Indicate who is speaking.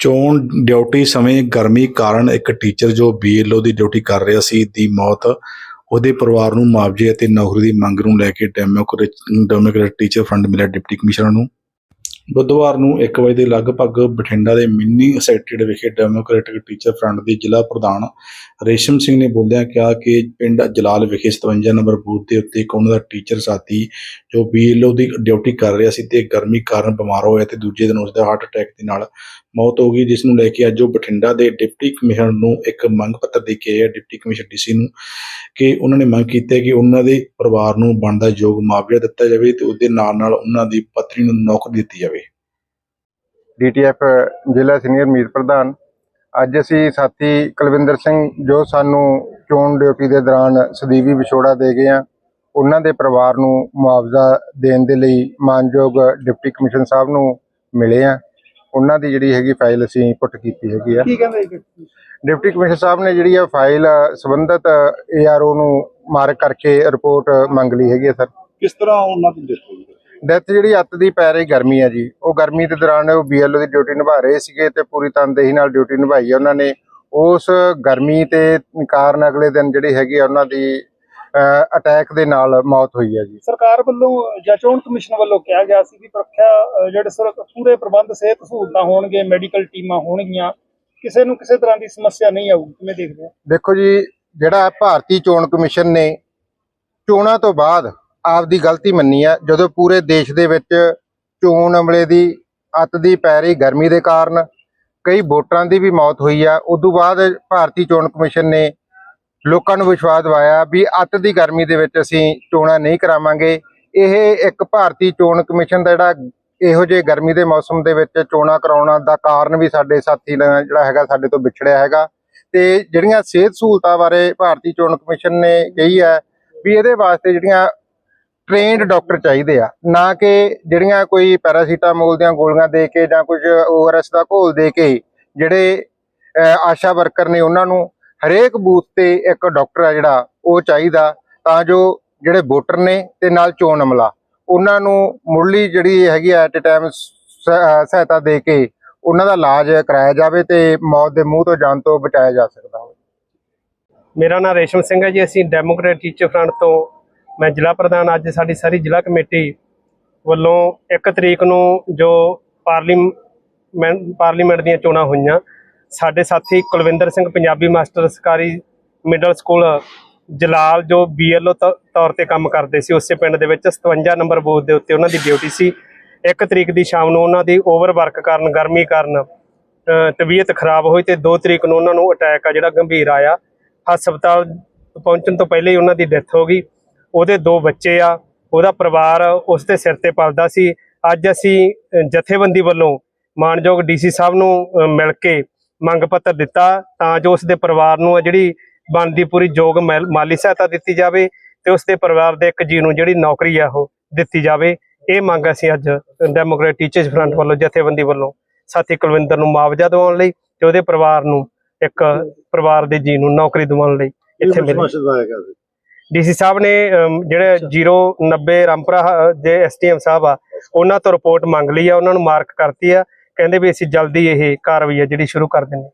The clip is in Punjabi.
Speaker 1: ਚੋਣ ਡਿਊਟੀ ਸਮੇਂ ਗਰਮੀ ਕਾਰਨ ਇੱਕ ਟੀਚਰ ਜੋ ਬੀਐਲਓ ਦੀ ਡਿਊਟੀ ਕਰ ਰਿਹਾ ਸੀ ਦੀ ਮੌਤ, ਉਹਦੇ ਪਰਿਵਾਰ ਨੂੰ ਮੁਆਵਜ਼ੇ ਅਤੇ ਨੌਕਰੀ ਦੀ ਮੰਗ ਨੂੰ ਲੈ ਕੇ ਡੈਮੋਕ੍ਰੇਟ ਡੈਮੋਕ੍ਰੇਟ ਟੀਚਰ ਫਰੰਟ ਮਿਲਿਆ ਡਿਪਟੀ ਕਮਿਸ਼ਨਰ ਨੂੰ। ਬੁੱਧਵਾਰ ਨੂੰ 1 ਵਜੇ ਦੇ ਲਗਭਗ ਬਠਿੰਡਾ ਦੇ ਮਿੰਨੀ ਸੈਕਟਰੀਏਟ ਵਿਖੇ ਡੈਮੋਕ੍ਰੈਟਿਕ ਟੀਚਰ ਫਰੰਟ ਦੇ ਜ਼ਿਲ੍ਹਾ ਪ੍ਰਧਾਨ ਰੇਸ਼ਮ ਸਿੰਘ ਨੇ ਬੋਲਦਿਆਂ ਕਿਹਾ ਕਿ ਪਿੰਡ ਜਲਾਲ ਵਿਖੇ 57 ਨੰਬਰ ਬੂਥ ਦੇ ਉੱਤੇ ਇੱਕ ਉਹਨਾਂ ਦਾ ਟੀਚਰ ਸਾਥੀ ਜੋ ਬੀਐਲਓ ਦੀ ਡਿਊਟੀ ਕਰ ਰਿਹਾ ਸੀ ਤੇ ਗਰਮੀ ਕਾਰਨ ਬਿਮਾਰ ਹੋਇਆ ਤੇ ਦੂਜੇ ਦਿਨ ਉਸ ਦਾ ਹਾਰਟ ਅਟੈਕ ਦੇ ਨਾਲ ਮੌਤ ਹੋ ਗਈ ਜਿਸ ਨੂੰ ਲੈ ਕੇ ਅੱਜ ਉਹ ਬਠਿੰਡਾ ਦੇ ਡਿਪਟੀ ਕਮਿਸ਼ਨਰ ਨੂੰ ਇੱਕ ਮੰਗ ਪੱਤਰ ਦੇ ਕੇ ਆਏ ਆ, ਡਿਪਟੀ ਕਮਿਸ਼ਨਰ ਡੀਸੀ ਨੂੰ, ਕਿ ਉਹਨਾਂ ਨੇ ਮੰਗ ਕੀਤੀ ਹੈ ਕਿ ਉਹਨਾਂ ਦੇ ਪਰਿਵਾਰ ਨੂੰ ਬਣਦਾ ਯੋਗ ਮੁਆਵਜ਼ਾ ਦਿੱਤਾ ਜਾਵੇ ਤੇ ਉਹਦੇ ਨਾਲ ਨਾਲ ਉਹਨਾਂ ਦੀ ਪਤਨੀ ਨੂੰ ਨੌਕਰੀ ਦਿੱਤੀ ਜਾਵੇ।
Speaker 2: ਡੀਟੀਐਫ ਜ਼ਿਲ੍ਹਾ ਸੀਨੀਅਰ ਮੀਤ ਪ੍ਰਧਾਨ, ਅੱਜ ਅਸੀਂ ਸਾਥੀ ਕੁਲਵਿੰਦਰ ਸਿੰਘ ਜੋ ਸਾਨੂੰ ਚੋਣ ਡਿਊਟੀ ਦੇ ਦੌਰਾਨ ਸਦੀਵੀ ਵਿਛੋੜਾ ਦੇ ਗਏ ਆ ਉਹਨਾਂ ਦੇ ਪਰਿਵਾਰ ਨੂੰ ਮੁਆਵਜ਼ਾ ਦੇਣ ਦੇ ਲਈ ਮਾਨਯੋਗ ਡਿਪਟੀ ਕਮਿਸ਼ਨਰ ਸਾਹਿਬ ਨੂੰ ਮਿਲੇ ਆ ਉਹਨਾਂ ਦੀ ਜਿਹੜੀ ਹੈਗੀ ਫਾਈਲ ਅਸੀਂ ਪੁੱਟ ਕੀਤੀ ਹੈਗੀ ਆ।
Speaker 3: ਕੀ ਕਹਿੰਦੇ ਜੀ?
Speaker 2: ਡਿਪਟੀ ਕਮਿਸ਼ਨਰ ਸਾਹਿਬ ਨੇ ਜਿਹੜੀ ਆ ਫਾਈਲ ਸੰਬੰਧਤ ਏਆਰਓ ਨੂੰ ਮਾਰਕ ਕਰਕੇ ਰਿਪੋਰਟ ਮੰਗ ਲਈ ਹੈਗੀ ਆ ਸਰ।
Speaker 3: ਕਿਸ ਤਰ੍ਹਾਂ ਉਹਨਾਂ ਦੀ ਡੈਥ ਹੋਈ?
Speaker 2: ਡੈਥ ਜਿਹੜੀ ਅੱਤ ਦੀ ਪੈ ਰਹੀ ਗਰਮੀ ਹੈ ਜੀ। ਉਹ ਗਰਮੀ ਦੇ ਦੌਰਾਨ ਉਹ ਬੀਐਲਓ ਦੀ ਡਿਊਟੀ ਨਿਭਾ ਰਹੇ ਸੀਗੇ ਤੇ ਪੂਰੀ ਤਨਦੇਹੀ ਨਾਲ ਡਿਊਟੀ ਨਿਭਾਈ ਹੈ ਉਹਨਾਂ ਨੇ। ਉਸ ਗਰਮੀ ਤੇ ਕਾਰਨ ਅਗਲੇ ਦਿਨ ਜਿਹੜੀ ਹੈਗੀ ਆ ਉਹਨਾਂ ਦੀ ਅਟੈਕ ਦੇ ਨਾਲ ਮੌਤ ਹੋਈ ਹੈ ਜੀ।
Speaker 3: ਸਰਕਾਰ ਵੱਲੋਂ ਜਾਂ ਚੋਣ ਕਮਿਸ਼ਨ ਵੱਲੋਂ ਕਿਹਾ ਗਿਆ ਸੀ ਕਿ ਪ੍ਰੀਖਿਆ ਜਿਹੜੇ ਸਰ ਪੂਰੇ ਪ੍ਰਬੰਧ ਸਿਹਤ ਸਹੂਲਤਾਂ ਹੋਣਗੇ ਮੈਡੀਕਲ ਟੀਮਾਂ ਹੋਣਗੀਆਂ ਕਿਸੇ ਨੂੰ ਕਿਸੇ ਤਰ੍ਹਾਂ ਦੀ ਸਮੱਸਿਆ ਨਹੀਂ ਆਊਗੀ ਕਿਵੇਂ ਦੇਖਦੇ ਹੋ?
Speaker 2: ਦੇਖੋ ਜੀ ਜਿਹੜਾ ਭਾਰਤੀ ਚੋਣ ਕਮਿਸ਼ਨ ਨੇ ਚੋਣਾਂ ਤੋਂ ਬਾਅਦ ਆਪਦੀ ਗਲਤੀ ਮੰਨੀ ਆ ਜਦੋਂ ਪੂਰੇ ਦੇਸ਼ ਦੇ ਵਿੱਚ ਚੋਣ ਅਮਲੇ ਦੀ ਅੱਤ ਦੀ ਪੈ ਰਹੀ ਗਰਮੀ ਦੇ ਕਾਰਨ ਕਈ ਵੋਟਰਾਂ ਦੀ ਵੀ ਮੌਤ ਹੋਈ ਆ ਉਦੋਂ ਬਾਅਦ ਭਾਰਤੀ ਚੋਣ ਕਮਿਸ਼ਨ ਨੇ ਲੋਕਾਂ ਨੂੰ ਵਿਸ਼ਵਾਸ ਦਿਵਾਇਆ ਵੀ ਅੱਤ ਦੀ ਗਰਮੀ ਦੇ ਵਿੱਚ ਅਸੀਂ ਚੋਣਾਂ ਨਹੀਂ ਕਰਾਵਾਂਗੇ। ਇਹ ਇੱਕ ਭਾਰਤੀ ਚੋਣ ਕਮਿਸ਼ਨ ਦਾ ਜਿਹੜਾ ਇਹੋ ਜਿਹੇ ਗਰਮੀ ਦੇ ਮੌਸਮ ਦੇ ਵਿੱਚ ਚੋਣਾਂ ਕਰਾਉਣਾ ਦਾ ਕਾਰਨ ਵੀ ਸਾਡੇ ਸਾਥੀ ਜਿਹੜਾ ਹੈਗਾ ਸਾਡੇ ਤੋਂ ਵਿਛੜਿਆ ਹੈਗਾ। ਤੇ ਜਿਹੜੀਆਂ ਸਿਹਤ ਸਹੂਲਤਾਂ ਬਾਰੇ ਭਾਰਤੀ ਚੋਣ ਕਮਿਸ਼ਨ ਨੇ ਕਹੀ ਹੈ ਵੀ ਇਹਦੇ ਵਾਸਤੇ ਜਿਹੜੀਆਂ ਟ੍ਰੇਨਡ ਡਾਕਟਰ ਚਾਹੀਦੇ ਆ, ਨਾ ਕਿ ਜਿਹੜੀਆਂ ਕੋਈ ਪੈਰਾਸੀਟਾਮੋਲ ਦੀਆਂ ਗੋਲੀਆਂ ਦੇ ਕੇ ਜਾਂ ਕੁਝ ਓਆਰਐਸ ਦਾ ਘੋਲ ਦੇ ਕੇ ਜਿਹੜੇ ਆਸ਼ਾ ਵਰਕਰ ਨੇ ਉਹਨਾਂ ਨੂੰ ਹਰੇਕ ਬੂਥ ਤੇ ਇੱਕ ਡਾਕਟਰ ਆ ਜਿਹੜਾ, ਉਹ ਚਾਹੀਦਾ ਤਾਂ ਜੋ ਜਿਹੜੇ ਵੋਟਰ ਨੇ ਤੇ ਨਾਲ ਚੋਣ ਅਮਲਾ। ਉਹਨਾਂ ਨੂੰ ਮੁੱਢਲੀ ਜਿਹੜੀ ਹੈਗੀ ਐਟ ਟਾਈਮ ਸਹਾਇਤਾ ਦੇ ਕੇ ਉਹਨਾਂ ਦਾ ਇਲਾਜ ਕਰਾਇਆ ਜਾਵੇ ਤੇ ਮੌਤ ਦੇ ਮੂੰਹ ਤੋਂ ਜਾਣ ਤੋਂ ਬਚਾਇਆ ਜਾ ਸਕਦਾ ਹੋਵੇ।
Speaker 4: ਮੇਰਾ ਨਾਮ ਰੇਸ਼ਮ ਸਿੰਘ ਹੈ ਜੀ, ਅਸੀਂ ਡੈਮੋਕ੍ਰੈਟ ਟੀਚਰ ਫਰੰਟ ਤੋਂ ਮੈਂ ਜ਼ਿਲ੍ਹਾ ਪ੍ਰਧਾਨ ਅੱਜ ਸਾਡੀ ਸਾਰੀ ਜ਼ਿਲ੍ਹਾ ਕਮੇਟੀ ਵੱਲੋਂ 1 ਤਰੀਕ ਨੂੰ ਜੋ ਪਾਰਲੀਮੈਂਟ ਪਾਰਲੀਮੈਂਟ ਦੀਆਂ ਚੋਣਾਂ ਹੋਈਆਂ ਸਾਡੇ ਸਾਥੀ ਕੁਲਵਿੰਦਰ ਸਿੰਘ, ਪੰਜਾਬੀ ਮਾਸਟਰ ਸਰਕਾਰੀ ਮਿਡਲ ਸਕੂਲ ਜਲਾਲ, ਜੋ ਬੀਐਲਓ ਤੌਰ ਤੇ ਕੰਮ ਕਰਦੇ ਸੀ, ਉਸੇ ਪਿੰਡ ਦੇ ਵਿੱਚ 57 ਨੰਬਰ ਬੂਥ ਦੇ ਉੱਤੇ ਉਹਨਾਂ ਦੀ ਡਿਊਟੀ ਸੀ। ਇੱਕ ਤਰੀਕ ਦੀ ਸ਼ਾਮ ਨੂੰ ਉਹਨਾਂ ਦੀ ਓਵਰ ਵਰਕ ਕਾਰਨ, ਗਰਮੀ ਕਾਰਨ ਤਬੀਅਤ ਖਰਾਬ ਹੋਈ ਤੇ 2 ਤਰੀਕ ਨੂੰ ਉਹਨਾਂ ਨੂੰ ਅਟੈਕ ਆ, ਜਿਹੜਾ ਗੰਭੀਰ ਆਇਆ। ਹਸਪਤਾਲ ਪਹੁੰਚਣ ਤੋਂ ਪਹਿਲੇ ਹੀ ਉਹਨਾਂ ਦੀ ਡੈਥ ਹੋ ਗਈ। ਉਹਦੇ ਦੋ ਬੱਚੇ ਆ, ਉਹਦਾ ਪਰਿਵਾਰ ਉਸ ਦੇ ਸਿਰ ਤੇ ਪਲਦਾ ਸੀ। ਅੱਜ ਅਸੀਂ ਜਥੇਬੰਦੀ ਵੱਲੋਂ ਮਾਨਯੋਗ ਡੀਸੀ ਸਾਹਿਬ ਨੂੰ ਮਿਲ ਕੇ ਮੰਗ ਪੱਤਰ ਦਿੱਤਾ ਤਾਂ ਜੋ ਉਸ ਦੇ ਪਰਿਵਾਰ ਨੂੰ ਆ ਜਿਹੜੀ ਬਣਦੀ ਪੂਰੀ ਯੋਗ ਮੈਲ- ਸਹਾਇਤਾ ਦਿੱਤੀ ਜਾਵੇ ਤੇ ਉਸ ਦੇ ਪਰਿਵਾਰ ਦੇ ਇੱਕ ਜੀ ਨੂੰ ਜਿਹੜੀ ਨੌਕਰੀ ਆ ਉਹ ਦਿੱਤੀ ਜਾਵੇ। ਇਹ ਮੰਗ ਅਸੀਂ ਅੱਜ ਡੈਮੋਕ੍ਰੇਟ ਟੀਚਰਸ ਫਰੰਟ ਵੱਲੋਂ ਜਥੇਬੰਦੀ ਵੱਲੋਂ ਸਾਥੀ ਕੁਲਵਿੰਦਰ ਨੂੰ ਮੁਆਵਜ਼ਾ ਦਿਵਾਉਣ ਲਈ ਤੇ ਉਹਦੇ ਪਰਿਵਾਰ ਨੂੰ ਇੱਕ ਪਰਿਵਾਰ ਦੇ ਜੀ ਨੂੰ ਨੌਕਰੀ ਦਿਵਾਉਣ ਲਈ ਇੱਥੇ ਮਿਲੇ। ਡੀਸੀ ਸਾਹਿਬ ਨੇ ਜਿਹੜੇ 090 ਰਾਮਪੁਰਾ ਦੇ ਐਸਟੀਐਮ ਸਾਹਿਬ ਆ ਉਹਨਾਂ ਤੋਂ ਰਿਪੋਰਟ ਮੰਗ ਲਈ ਆ ਉਹਨਾਂ ਨੂੰ ਮਾਰਕ ਕਰਤੀ ਆ। ਕਹਿੰਦੇ ਵੀ ਅਸੀਂ ਜਲਦੀ ਇਹ ਕਾਰਵਾਈ ਹੈ ਜਿਹੜੀ ਸ਼ੁਰੂ ਕਰ ਦਿੰਦੇ